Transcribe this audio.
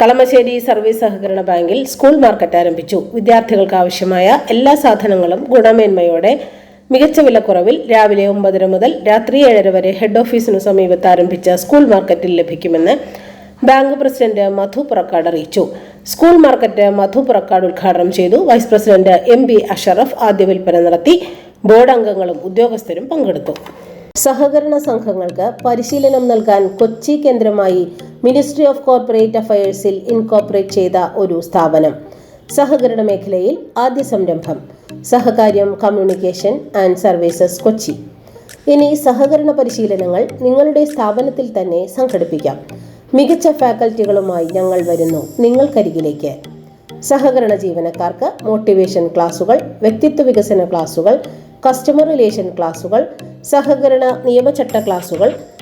Kalamassery service സഹകരണ ബാങ്കിൽ school market ആരംഭിച്ചു. വിദ്യാർത്ഥികൾക്ക് ആവശ്യമായ എല്ലാ സാധനങ്ങളും ഗുണമേന്മയോടെ മികച്ച വിലക്കുറവിൽ രാവിലെ ഒമ്പതര മുതൽ രാത്രി ഏഴര വരെ ഹെഡ് ഓഫീസിനു സമീപത്ത് ആരംഭിച്ച സ്കൂൾ മാർക്കറ്റിൽ ലഭിക്കുമെന്ന് ബാങ്ക് പ്രസിഡന്റ് മധു പുറക്കാട് അറിയിച്ചു. സ്കൂൾ മാർക്കറ്റ് മധു പുറക്കാട് ഉദ്ഘാടനം ചെയ്തു. Vice president M B Ashraf ആദ്യ വിൽപ്പന നടത്തി. ബോർഡ് അംഗങ്ങളും ഉദ്യോഗസ്ഥരും പങ്കെടുത്തു. സഹകരണ സംഘങ്ങൾക്ക് പരിശീലനം നൽകാൻ കൊച്ചി കേന്ദ്രമായി മിനിസ്ട്രി ഓഫ് കോർപ്പറേറ്റ് അഫയേഴ്സിൽ ഇൻകോർപ്പറേറ്റ് ചെയ്ത ഒരു സ്ഥാപനം. സഹകരണ മേഖലയിൽ ആദ്യ സംരംഭം. Sahakaryam communication and services Kochi. ഇനി സഹകരണ പരിശീലനങ്ങൾ നിങ്ങളുടെ സ്ഥാപനത്തിൽ തന്നെ സംഘടിപ്പിക്കാം. മികച്ച ഫാക്കൽറ്റികളുമായി ഞങ്ങൾ വരുന്നു നിങ്ങൾക്കരികിലേക്ക്. സഹകരണ ജീവനക്കാർക്ക് മോട്ടിവേഷൻ ക്ലാസുകൾ വ്യക്തിത്വ വികസന ക്ലാസുകൾ കസ്റ്റമർ റിലേഷൻ ക്ലാസുകൾ സഹകരണ നിയമചട്ട ക്ലാസുകൾ